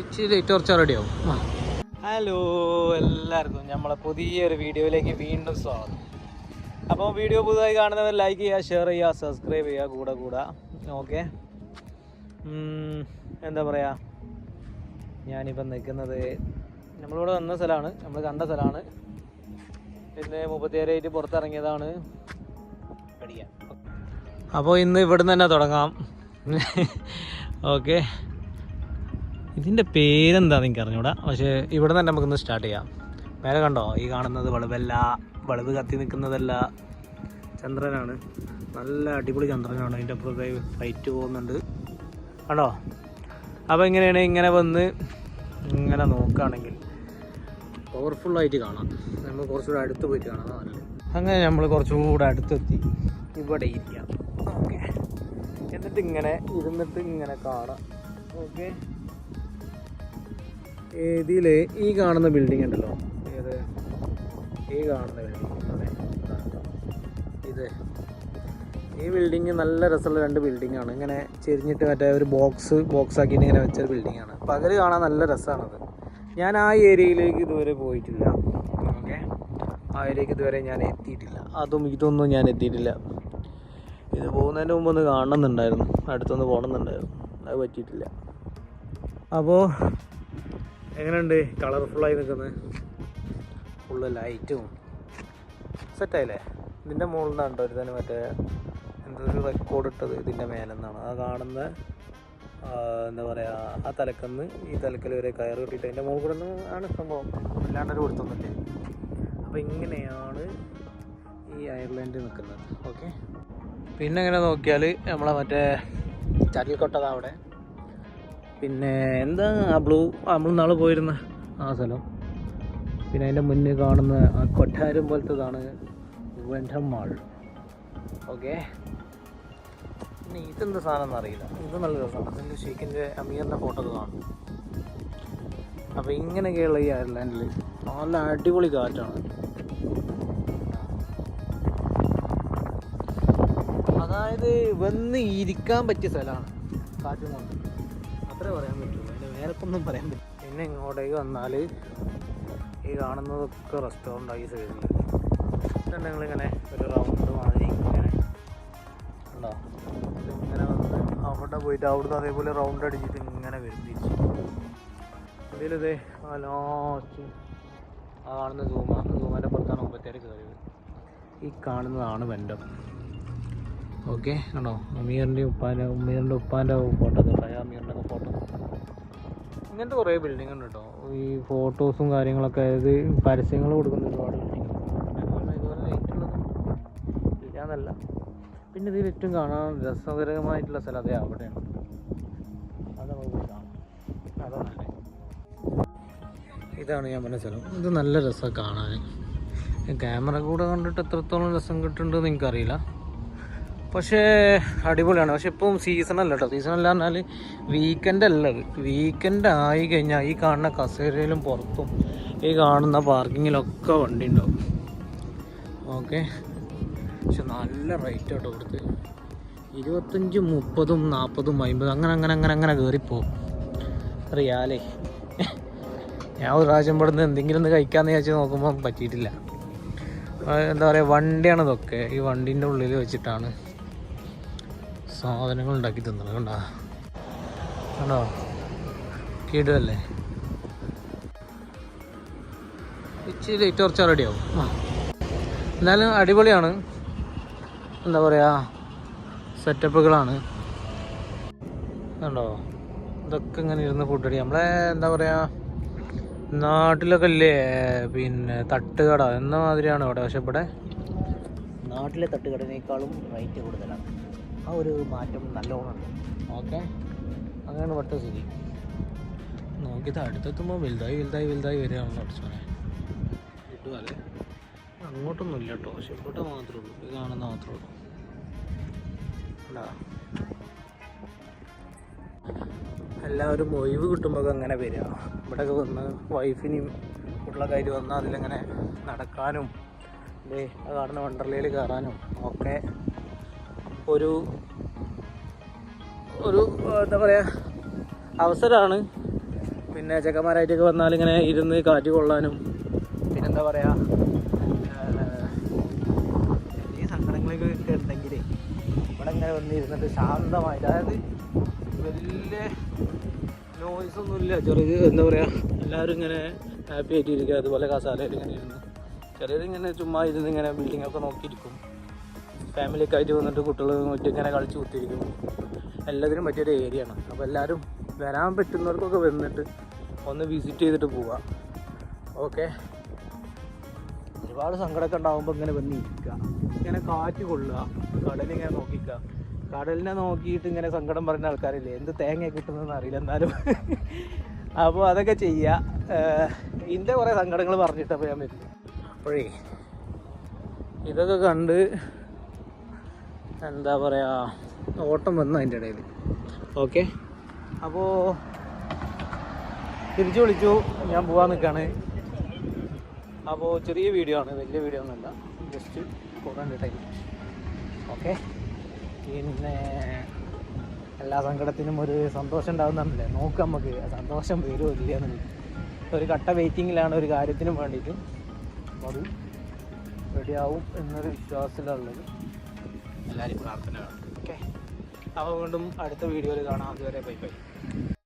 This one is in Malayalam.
ഇച്ചിരി ലൈറ്റ് കുറച്ച് റെഡിയാവും ഹലോ എല്ലാവർക്കും നമ്മളെ പുതിയൊരു വീഡിയോയിലേക്ക് വീണ്ടും സ്വാഗതം. അപ്പോൾ വീഡിയോ പുതുതായി കാണുന്നവർ ലൈക്ക് ചെയ്യുക ഷെയർ ചെയ്യുക സബ്സ്ക്രൈബ് ചെയ്യുക കൂടെ കൂടെ. ഓക്കെ എന്താ പറയുക ഞാനിപ്പം നിൽക്കുന്നത് നമ്മളിവിടെ വന്ന സ്ഥലമാണ്. നമ്മൾ കണ്ട സ്ഥലമാണ്. പിന്നെ മുപ്പത്തിയേഴായിട്ട് പുറത്തിറങ്ങിയതാണ്. അപ്പോൾ ഇന്ന് ഇവിടുന്ന് തന്നെ തുടങ്ങാം. ഓക്കെ ഇതിന്റെ പേരെന്താ എനിക്ക് അറിഞ്ഞൂടാ? പക്ഷേ ഇവിടെ തന്നെ നമുക്കൊന്ന് സ്റ്റാർട്ട് ചെയ്യാം. മേലെ കണ്ടോ? ഈ കാണുന്നത് വളവല്ല വളവ് കത്തി നിൽക്കുന്നതല്ല. ചന്ദ്രനാണ്. നല്ല അടിപൊളി ചന്ദ്രനാണ്. അതിന്റെ അപ്പുറത്തെ ഫൈറ്റ് പോകുന്നുണ്ട്. കണ്ടോ? അപ്പോൾ ഇങ്ങനെയാണ് ഇങ്ങനെ വന്ന് ഇങ്ങനെ നോക്കുകയാണെങ്കിൽ പവർഫുള്ളായിട്ട് കാണാം. നമ്മൾ കുറച്ചുകൂടെ അടുത്ത് പോയിട്ട് കാണാം. അങ്ങനെ നമ്മൾ കുറച്ചുകൂടെ അടുത്തെത്തി. ഇവിടെ ഇരിക്കാം. ഓക്കെ. എന്നിട്ട് ഇങ്ങനെ ഇരുന്നിട്ട് ഇങ്ങനെ കാണാം. ഓക്കെ. ഇതിൽ ഈ കാണുന്ന ബിൽഡിംഗ് ഉണ്ടല്ലോ. ഏത്? ഈ കാണുന്ന ബിൽഡിംഗ് ഇത്. ഈ ബിൽഡിങ് നല്ല രസമുള്ള രണ്ട് ബിൽഡിംഗ് ആണ്. ഇങ്ങനെ ചെരിഞ്ഞിട്ട് മറ്റേ ഒരു ബോക്സ് ബോക്സ് ആക്കിയിട്ട് ഇങ്ങനെ ബിൽഡിംഗ് ആണ്. പകൽ കാണാൻ നല്ല രസമാണത് ഞാൻ ആ ഏരിയയിലേക്ക് ഇതുവരെ പോയിട്ടില്ല. ഓക്കെ? ആ ഏരിയക്ക് ഇതുവരെ ഞാൻ എത്തിയിട്ടില്ല. അതും ഇതൊന്നും ഞാൻ എത്തിയിട്ടില്ല. ഇത് പോകുന്നതിന് മുമ്പ് ഒന്ന് കാണണമെന്നുണ്ടായിരുന്നു. അടുത്തൊന്ന് പോകണമെന്നുണ്ടായിരുന്നു. അത് പറ്റിയിട്ടില്ല. അപ്പോൾ എങ്ങനെയുണ്ട്? കളർഫുള്ളായി നിൽക്കുന്നത് ഫുള്ള് ലൈറ്റും. സെറ്റായില്ലേ? ഇതിന്റെ മുകളിൽ നിന്നാണ് ഒരു തന്നെ മറ്റേ ഒരു റെക്കോർഡ് ഇട്ടത് ഇതിന്റെ മേലെന്നാണ് ആ കാണുന്ന എന്താ പറയുക ആ തലക്കന്ന് ഈ തലക്കൽ വരെ കയർ കെട്ടിയിട്ട് അതിന്റെ മുകളിൽ കൂടെ ആണ് സംഭവം. അല്ലാണ്ടൊരു കൊടുത്തൊന്നുമില്ലേ? അപ്പോൾ ഇങ്ങനെയാണ് ഈ അയർലൻഡ് നിൽക്കുന്നത്. ഓക്കെ? പിന്നെ ഇങ്ങനെ നോക്കിയാൽ നമ്മളെ മറ്റേ ചരൽക്കൊട്ടതാ അവിടെ. പിന്നെ എന്താ ആ ബ്ലൂ നമ്മൾ നാളെ പോയിരുന്ന? ആ സ്ഥലം. പിന്നെ അതിന്റെ മുന്നിൽ കാണുന്ന ആ കൊട്ടാരം പോലത്തതാണ് വെൻഡം ഓക്കെ. പിന്നെ ഇതെന്ത് സാധനം എന്നറിയില്ല ഇത് നല്ല രസമാണ്. അതിന്റെ ഷെയ്ക്കിന്റെ അമീറിന്റെ ഫോട്ടോ കാണും. അപ്പോൾ ഇങ്ങനെയൊക്കെയുള്ള ഈ അയർലാൻഡിൽ നല്ല അടിപൊളി കാറ്റാണ്. അതായത് വന്ന് ഇരിക്കാൻ പറ്റിയ സ്ഥലമാണ് കാറ്റും കൊണ്ട്. അത്രേ പറയാൻ പറ്റുള്ളൂ. അതിന് വേറെ ഒന്നും പറയാൻ പറ്റില്ല. പിന്നെ ഇങ്ങോട്ടേക്ക് വന്നാൽ ഈ കാണുന്നതൊക്കെ റെസ്റ്റോറന്റ് ആയി സൈഡിൽ ഇങ്ങനെ ഒരു റൗണ്ട് മാതിരി ഇങ്ങനെ ഉണ്ടോ? ഇങ്ങനെ വന്ന് അവിടെ പോയിട്ട് അവിടുന്ന് അതേപോലെ റൗണ്ട് അടിച്ചിട്ട് ഇങ്ങനെ വരും തിരിച്ച്. ഇതിലിതേ ലാസ്റ്റ് ആ കാണുന്ന സൂമ സൂമാന്റെ പുറത്താണ് മുമ്പത്തേര് കയറിയത് ഈ കാണുന്നതാണ് വെൻഡം ഓക്കെ ആണോ അമീറിന്റെ ഉപ്പാന്റെ അമീറിന്റെ ഉപ്പാന്റെ ഫോട്ടോ തൊട്ടായ അമീറിന്റെ ഒക്കെ ഫോട്ടോ ഇങ്ങനത്തെ കുറേ ബിൽഡിംഗ് ഉണ്ട് കേട്ടോ. ഈ ഫോട്ടോസും കാര്യങ്ങളൊക്കെ അതായത് പരസ്യങ്ങൾ കൊടുക്കുന്ന ഒരുപാട് ബിൽഡിംഗ് ഇതുപോലെ ലൈറ്റ് ഉള്ളതും ഇല്ലാന്നല്ല. പിന്നെ ഇതിൽ ഏറ്റവും കാണാൻ രസകരമായിട്ടുള്ള സ്ഥലം അതേ അവിടെയാണ്. അത് നമുക്ക് കാണാം. അതാണ് ഇതാണ് ഞാൻ പറഞ്ഞ സ്ഥലം. ഇത് നല്ല രസമാണ് കാണാൻ ക്യാമറ കൂടെ കണ്ടിട്ട് എത്രത്തോളം രസം കിട്ടുന്നുണ്ടെന്ന് എനിക്കറിയില്ല. പക്ഷേ അടിപൊളിയാണ്. പക്ഷെ ഇപ്പം സീസൺ അല്ല കേട്ടോ സീസൺ അല്ല പറഞ്ഞാൽ വീക്കെൻഡ് അല്ല അത്. വീക്കെൻഡ് ആയി കഴിഞ്ഞാൽ ഈ കാണുന്ന കസേരയിലും പുറത്തും ഈ കാണുന്ന പാർക്കിങ്ങിലൊക്കെ വണ്ടി ഉണ്ടാവും ഓക്കെ പക്ഷെ നല്ല റേറ്റ് കേട്ടോ ഇവിടുത്തെ ഇരുപത്തഞ്ച് മുപ്പതും നാൽപ്പതും അമ്പതും അങ്ങനെ അങ്ങനെ അങ്ങനെ അങ്ങനെ കയറിപ്പോവും അറിയാലേ. ഞാൻ ഒരു പ്രാവശ്യം ഇവിടുന്ന് എന്തെങ്കിലും ഒന്ന് കഴിക്കാമെന്ന് വിചാരിച്ച് നോക്കുമ്പോൾ പറ്റിയിട്ടില്ല. എന്താ പറയുക വണ്ടിയാണ് ഇതൊക്കെ ഈ വണ്ടീന്റെ ഉള്ളിൽ വെച്ചിട്ടാണ്. സാധനങ്ങൾ ഉണ്ടാക്കി തന്നത് കണ്ടോ? കണ്ടോ? കേടുവല്ലേ? ഇച്ചിരി ലൈറ്റ് കുറച്ച് റെഡിയാവും ആ. എന്നാലും അടിപൊളിയാണ്. എന്താ പറയുക സെറ്റപ്പുകളാണ് കണ്ടോ? ഇതൊക്കെ ഇങ്ങനെ ഇരുന്ന് ഫുഡ് അടി നമ്മളെ എന്താ പറയുക നാട്ടിലൊക്കെ ഇല്ലേ പിന്നെ തട്ടുകട. എന്ന മാതിരിയാണ് ഇവിടെ. പക്ഷെ ഇവിടെ നാട്ടിലെ തട്ടുകടനേക്കാളും റേറ്റ് കൂടുതലാണ്. ആ ഒരു മാറ്റം നല്ലോണം ഉണ്ട്. ഓക്കെ. അങ്ങനെയാണ് ഇവിടുത്തെ സ്ഥിതി. നോക്കിയത് അടുത്തെത്തുമ്പോൾ വലുതായി വലുതായി വലുതായി വരികയാണല്ലോ അടിച്ചോനെ കിട്ടുമല്ലേ അങ്ങോട്ടൊന്നും ഇല്ല കേട്ടോ. പക്ഷെ ഇങ്ങോട്ട് മാത്രമേ ഉള്ളൂ. ഇത് കാണുന്ന മാത്രമേ ഉള്ളൂ? എല്ലാവരും ഒഴിവ് കിട്ടുമ്പോൾ അങ്ങനെ വരിക. ഇവിടെയൊക്കെ വന്ന് വൈഫിനെയും കുട്ടികളൊക്കെ വന്നാൽ അതിലിങ്ങനെ നടക്കാനും അല്ലേ ആ കാണുന്ന വണ്ടർലയിൽ കയറാനും ഒക്കെ ഒരു ഒരു എന്താ പറയുക അവസരമാണ് പിന്നെ ചെക്കന്മാരായിട്ടൊക്കെ വന്നാൽ ഇങ്ങനെ ഇരുന്ന് കാറ്റ് കൊള്ളാനും. പിന്നെന്താ പറയുക ഈ സങ്കടങ്ങളൊക്കെ ഉണ്ടെങ്കിൽ ഇവിടെ ഇങ്ങനെ വന്നിരുന്നിട്ട് ശാന്തമായിട്ട് അതായത് വലിയ നോയ്സ് ഒന്നുമില്ല. ചെറിയ എന്താ പറയുക എല്ലാവരും ഇങ്ങനെ ഹാപ്പി ആയിട്ട് ഇരിക്കുക അതുപോലെ കസാലയിൽ ഇങ്ങനെ ഇരുന്ന്. ചെറിയതിങ്ങനെ ചുമ്മാ ഇരുന്ന് ഇങ്ങനെ ബിൽഡിങ്ങൊക്കെ നോക്കിയിരിക്കും. ഫാമിലിയൊക്കെ ആയിട്ട് വന്നിട്ട് കുട്ടികൾ ഇങ്ങനെ കളിച്ച് കുത്തിയിരിക്കും എല്ലാത്തിനും പറ്റിയൊരു ഏരിയ ആണ്. അപ്പോൾ എല്ലാവരും വരാൻ പറ്റുന്നവർക്കൊക്കെ വന്നിട്ട് ഒന്ന് വിസിറ്റ് ചെയ്തിട്ട് പോവാം. ഓക്കെ ഒരുപാട് സങ്കടമൊക്കെ ഉണ്ടാകുമ്പോൾ ഇങ്ങനെ വന്ന് ഇരിക്കുക ഇങ്ങനെ കാറ്റ് കൊള്ളുക. കടലിങ്ങനെ നോക്കിക്കുക കടലിനെ നോക്കിയിട്ട് ഇങ്ങനെ സങ്കടം പറഞ്ഞ ആൾക്കാരില്ലേ? എന്ത് തേങ്ങ കിട്ടുന്നതെന്ന് അറിയില്ല എന്നാലും. അപ്പോൾ അതൊക്കെ ചെയ്യുക ഇതിന്റെ കുറേ സങ്കടങ്ങൾ പറഞ്ഞിട്ടപ്പോൾ ഞാൻ വരുന്നു അപ്പോഴേ ഇതൊക്കെ കണ്ട് എന്താ പറയുക ഓട്ടം വന്നു അതിന്റെ ഇടയിൽ. ഓക്കെ? അപ്പോൾ തിരിച്ചു വിളിച്ചു. ഞാൻ പോകാൻ നിൽക്കുകയാണ് അപ്പോൾ ചെറിയ വീഡിയോ ആണ്. വലിയ വീഡിയോ ഒന്നുമല്ല ജസ്റ്റ് കുറേ ടൈം ഓക്കെ? പിന്നെ എല്ലാ സങ്കടത്തിനും ഒരു സന്തോഷം ഉണ്ടാകുന്നതല്ലേ നോക്കാം നമുക്ക് സന്തോഷം വരുമോ ഇല്ല എന്നുള്ളത് ഒരു കട്ട വെയിറ്റിങ്ങിലാണ് ഒരു കാര്യത്തിനും വേണ്ടിയിട്ട്. അത് റെഡിയാവും എന്നൊരു വിശ്വാസത്തിലുള്ളത്. എല്ലാവരും പ്രാർത്ഥന വേണം ഓക്കെ. അപ്പോൾ വീണ്ടും അടുത്ത വീഡിയോയിൽ കാണാം. അതുവരെ ബൈ ബൈ.